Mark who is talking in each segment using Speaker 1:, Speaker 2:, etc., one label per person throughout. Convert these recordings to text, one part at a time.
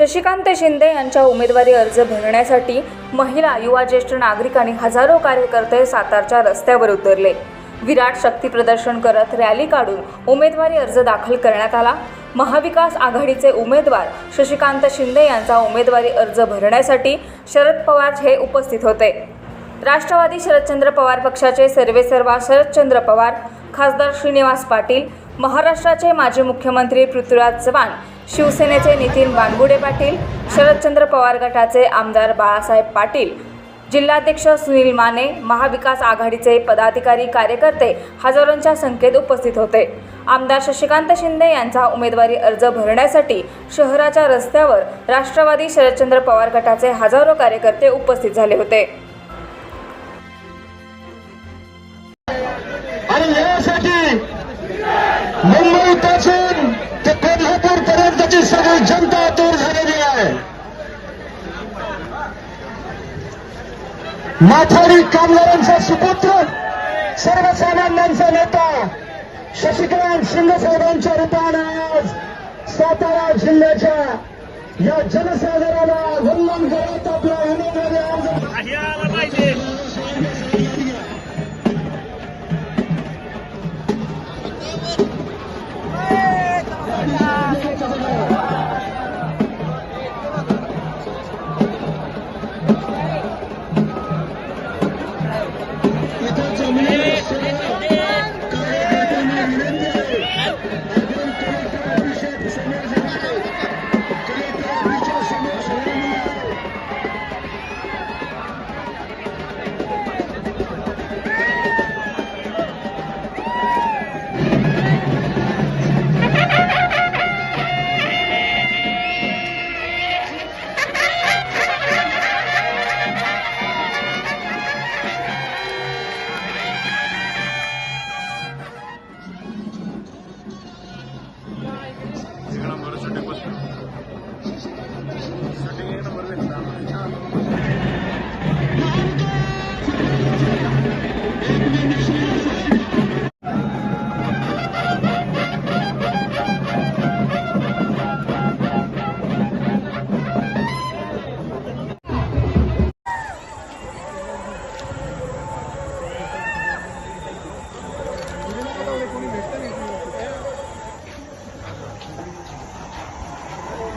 Speaker 1: शशिकांत शिंदे यांच्या उमेदवारी अर्ज भरण्यासाठी महिला युवा ज्येष्ठ नागरिक आणि हजारो कार्यकर्ते सातारच्या रस्त्यावर उतरले. विराट शक्ती प्रदर्शन करत रॅली काढून उमेदवारी अर्ज दाखल करण्यात आला. महाविकास आघाडीचे उमेदवार शशिकांत शिंदे यांचा उमेदवारी अर्ज भरण्यासाठी शरद पवार हे उपस्थित होते. राष्ट्रवादी शरदचंद्र पवार पक्षाचे सर्वेसर्वा शरदचंद्र पवार खासदार श्रीनिवास पाटील महाराष्ट्राचे माजी मुख्यमंत्री पृथ्वीराज चव्हाण शिवसेनेचे नितीन बानगुडे पाटील शरदचंद्र पवार गटाचे आमदार बाळासाहेब पाटील जिल्हाध्यक्ष सुनील माने महाविकास आघाडीचे पदाधिकारी कार्यकर्ते हजारोंच्या संख्येत उपस्थित होते. आमदार शशिकांत शिंदे यांचा उमेदवारी अर्ज भरण्यासाठी शहराच्या रस्त्यावर राष्ट्रवादी शरदचंद्र पवार गटाचे हजारो कार्यकर्ते उपस्थित झाले होते.
Speaker 2: आणि यासाठी मुंबई पासून ते कोल्हापूर पर्यंतची सगळी जनता दूर झालेली आहे. माथाडी कामगारांचा सुपुत्र सर्वसामान्यांचा नेता शशिकांत शिंदे साहेबांच्या रूपाने आज सातारा जिल्ह्याच्या या जनसागराला वंदन करत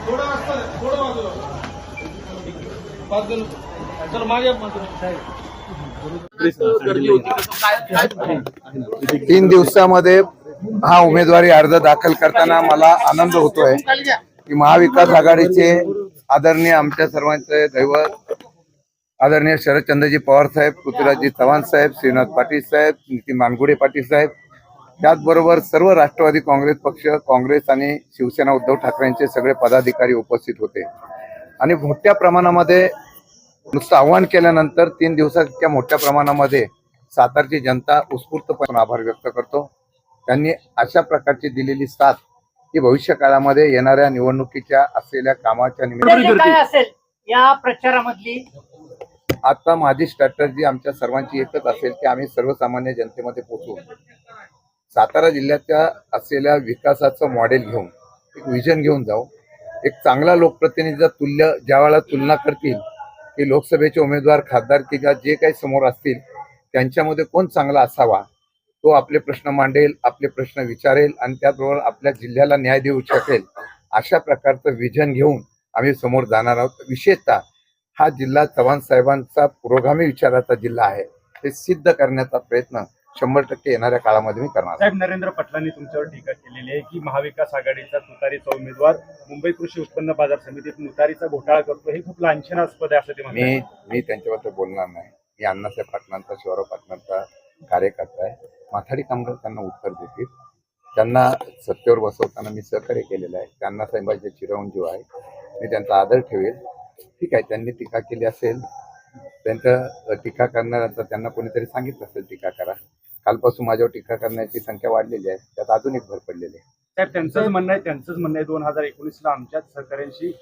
Speaker 3: थोडं असतं थोडं बाजूला पाच जण तर माझ्या
Speaker 4: तीन दिवसामध्ये हा उमेदवारी अर्ज दाखल करताना मला आनंद होतोय की महाविकास आघाडीचे आदरणीय आमच्या सर्वांचे दैवत आदरणीय शरदचंद्रजी पवार साहेब पृथ्वीराजजी चव्हाण साहेब श्रीनाथ पाटील साहेब नितीन मानगुडे पाटील साहेब त्याचबरोबर सर्व राष्ट्रवादी काँग्रेस पक्ष काँग्रेस आणि शिवसेना उद्धव ठाकरेंचे सगळे पदाधिकारी उपस्थित होते. आणि मोठ्या प्रमाणामध्ये नुसतं आव्हान केल्यानंतर तीन दिवसात इतक्या मोठ्या प्रमाणामध्ये सातारची जनता उत्स्फूर्तपणे आभार व्यक्त करतो. त्यांनी अशा प्रकारची दिलेली साथ ही भविष्य काळामध्ये येणाऱ्या निवडणुकीच्या असलेल्या कामाच्या निमित्ताने
Speaker 5: काय असेल या प्रचारामधली.
Speaker 4: आता माझी स्ट्रॅटर्जी आमच्या सर्वांची एकच असेल की आम्ही सर्वसामान्य जनतेमध्ये पोहोचू. सातारा जिल्ह्याच्या असलेल्या विकासाचं मॉडेल घेऊन एक विजन घेऊन जाऊ. एक चांगला लोकप्रतिनिधीचा तुल्य ज्या वेळेला तुलना करतील की लोकसभेचे उमेदवार खासदारकीच्या जे काही समोर असतील त्यांच्यामध्ये कोण चांगला असावा? तो आपले प्रश्न मांडेल आपले प्रश्न विचारेल आणि त्याचबरोबर आपल्या जिल्ह्याला न्याय देऊ शकेल अशा प्रकारचं विजन घेऊन आम्ही समोर जाणार आहोत. विशेषतः हा जिल्हा चव्हाण साहेबांचा पुरोगामी विचाराचा जिल्हा आहे. ते सिद्ध करण्याचा प्रयत्न शंभर टक्के येणाऱ्या काळामध्ये मी करणार.
Speaker 6: साहेब नरेंद्र पाटलांनी तुमच्यावर टीका केलेली आहे की महाविकास आघाडीचा तुतारीचा उमेदवार मुंबई कृषी उत्पन्न बाजार समितीत तुतारीचा घोटाळा करतो हे खूप लांछनास्पद आहे असं ते
Speaker 4: मी मी त्यांच्याबद्दल बोलणार नाही. मी अण्णासाहेब पाटलांचा शिवराव पाटलांचा कार्यकर्ता आहे. माथाडी कामगार त्यांना उत्तर देतील. त्यांना सत्तेवर बसवताना मी सहकार्य केलेलं आहे. त्यांना साहेबांचे चिरंजीव आहे. मी त्यांचा आदर ठेवेल. ठीक आहे त्यांनी टीका केली असेल त्यांचं टीका करणाऱ्यांचा त्यांना कोणीतरी सांगितलं असेल टीका करा. कालपासून माझ्यावर टीका करण्याची संख्या वाढलेली आहे. त्यात अजून एक भर पडलेली आहे.
Speaker 6: साहेब त्यांचंच म्हणणं आहे त्यांचंच म्हणणं आहे. दोन हजार एकोणीसला आमच्याच सहकाऱ्यांशी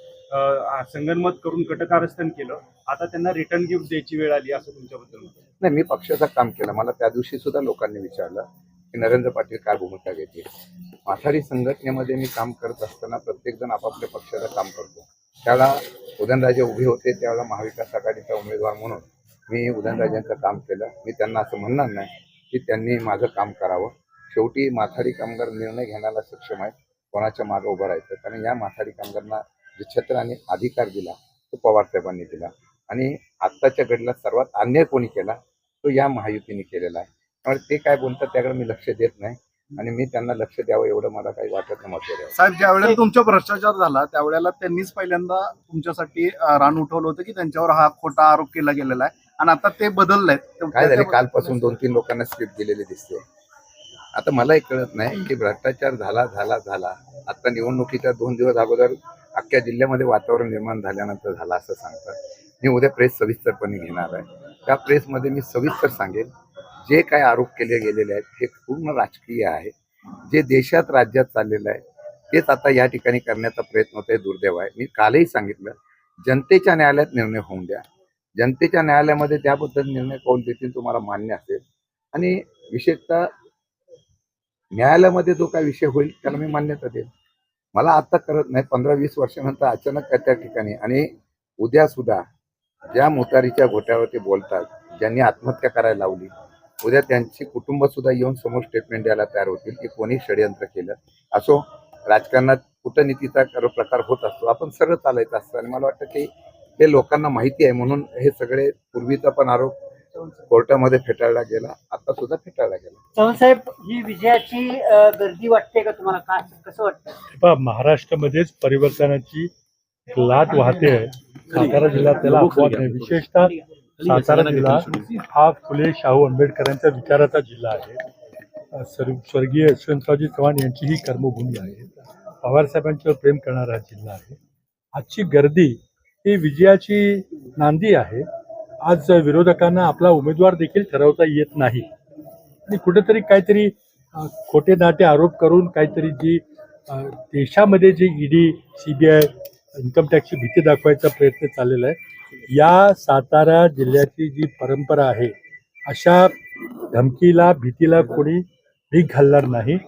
Speaker 6: संगनमत करून कटकारस्थान केलं. आता त्यांना रिटर्न गिफ्ट द्यायची वेळ आली असं तुमच्याबद्दल.
Speaker 4: नाही मी पक्षाचं काम केलं. मला त्या दिवशी सुद्धा लोकांनी विचारलं की नरेंद्र पाटील काय भूमिका घेतील? माथाडी संघटनेमध्ये मी काम करत असताना प्रत्येक जण आपापल्या पक्षाचं काम करतो. त्यावेळेला उदयनराजे उभे होते त्यावेळेला महाविकास आघाडीचा उमेदवार म्हणून मी उदयनराजेंचं काम केलं. मी त्यांना असं म्हणणार नाही की त्यांनी माझं काम करावं. शेवटी माथाडी कामगार निर्णय घेण्याला सक्षम आहेत. कोणाच्या मागं उभं राहायचं? कारण या माथाडी कामगारांना जे छत्र आणि अधिकार दिला तो पवार साहेबांनी दिला. आणि आत्ताच्या घडीला सर्वात अन्याय कोणी केला? तो या महायुतीने केलेला आहे. त्यामुळे ते काय बोलतात त्याकडे मी लक्ष देत नाही. आणि मी त्यांना लक्ष द्यावं एवढं मला काही वाटत नाही
Speaker 7: साहेब ज्या वेळेला तुमचा भ्रष्टाचार झाला त्यावेळेला त्यांनीच पहिल्यांदा तुमच्यासाठी रान उठवलं होतं की त्यांच्यावर हा खोटा आरोप केला गेलेला आहे. आणि आता ते बदललंय.
Speaker 4: काय झाले कालपासून दोन तीन लोकांना स्क्रिप्ट दिलेली दिसते. आता मलाही कळत नाही की भ्रष्टाचार झाला झाला झाला. आता निवडणुकीच्या दोन दिवस अगोदर अख्ख्या जिल्ह्यामध्ये वातावरण निर्माण झाल्यानंतर झाला असं सांगतात. मी उद्या प्रेस सविस्तरपणे घेणार आहे. त्या प्रेसमध्ये मी सविस्तर सांगेन जे काय आरोप केले गेलेले आहेत हे पूर्ण राजकीय आहे. जे देशात राज्यात चाललेलं आहे तेच आता या ठिकाणी करण्याचा प्रयत्न होतोय दुर्दैव आहे. मी कालही सांगितलं जनतेच्या न्यायालयात निर्णय होऊन द्या. जनतेच्या न्यायालयामध्ये त्याबद्दल निर्णय कौल देतील तुम्हाला मान्य असेल. आणि विशेषतः न्यायालयामध्ये जो काय विषय होईल त्याला मी मान्यता देईल मला आता करत नाही पंधरा वीस वर्षानंतर अचानक त्या ठिकाणी आणि उद्या सुद्धा ज्या मोतारीच्या घोट्यावरती बोलतात ज्यांनी आत्महत्या करायला लावली उद्या त्यांची कुटुंब सुद्धा येऊन समोर स्टेटमेंट द्यायला तयार होतील की कोणी षडयंत्र केलं. असो राजकारणात कूटनीतीचा प्रकार होत असतो आपण सरळ चालायचं असतं आणि मला वाटतं की हे लोकांना माहिती आहे म्हणून हे सगळे पूर्वीचा पण आरोप कोर्टामध्ये फेटाळला गेला आता सुद्धा फेटाळला गेला.
Speaker 5: चव्हाण साहेब ही विजयाची गर्दी वाटते का तुम्हाला? काय कसं वाटतं?
Speaker 8: महाराष्ट्रामध्येच परिवर्तनाची लाट वाहते आहे. सातारा जिल्हा त्याला अपवाद नाही. विशेषतः सातारा जिल्हा हा फुले शाहू आंबेडकरांच्या विचाराचा जिल्हा आहे. स्वर्गीय यशवंतरावजी चव्हाण यांची ही कर्मभूमी आहे. पवारसाहेबांच्यावर प्रेम करणारा जिल्हा आहे. आजची गर्दी ही विजयाची नांदी आहे. आज विरोधकांना आपला उमेदवार देखील ठरवता येत नाही. आणि कुठेतरी काहीतरी खोटे नाटे आरोप करून काहीतरी जी देशामध्ये जी ईडी सीबीआय इन्कम टॅक्सची भीती दाखवायचा प्रयत्न चाललेला आहे. या सातारा जिल्ह्याची जी परंपरा आहे अशा धमकीला भीतीला कोणी भीक घालणार नाही.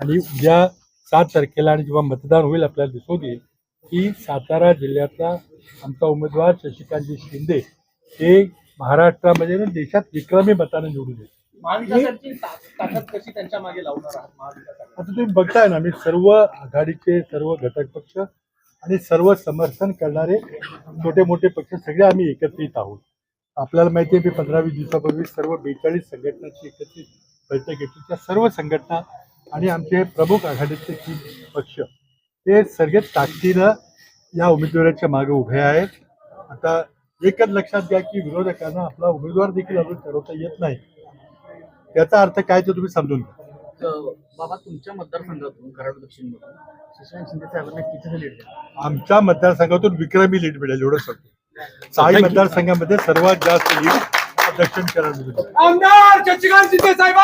Speaker 8: आणि उद्या सात तारखेला आणि जेव्हा मतदान होईल आपल्याला दिसून येईल. की सातारा जिल्ह्यातला आमचा उमेदवार शशिकांतजी शिंदे हे महाराष्ट्रामध्ये आणि देशात विक्रमी मताने निवडून येईल
Speaker 3: महाविकासाची ता- ताकद कशी त्यांच्या मागे लावणार आहात महाविकास आघाडी?
Speaker 8: आता तुम्ही बघताय ना मी सर्व आघाडीचे सर्व घटक पक्ष आणि सर्व समर्थन करणारे छोटे मोठे पक्ष सगळे आम्ही एकत्रित आहोत. आपल्याला माहिती आहे मी पंधरा वीस दिवसापूर्वी सर्व बेचाळीस संघटनांची एकत्रित बैठक घेतली. त्या सर्व संघटना आणि आमचे प्रमुख आघाडीचे तीन पक्ष हे सगळे ताकदीनं या उमेदवाराच्या मागे उभे आहेत. आता एकच लक्षात घ्या की विरोधकांना आपला उमेदवार देखील अजून ठरवता येत नाही. याचा अर्थ काय ते तुम्ही समजून घ्या.
Speaker 9: बाबा तुमच्या मतदारसंघातून कराड दक्षिण शशिकांत शिंदे साहेबांना किती लीड द्या
Speaker 8: आमच्या मतदारसंघातून विक्रमी लीड मिळेल एवढं सांगतो. सहाही मतदारसंघामध्ये सर्वात जास्त लीड दक्षिण कराड
Speaker 3: आमदार शशिकांत शिंदे साहेब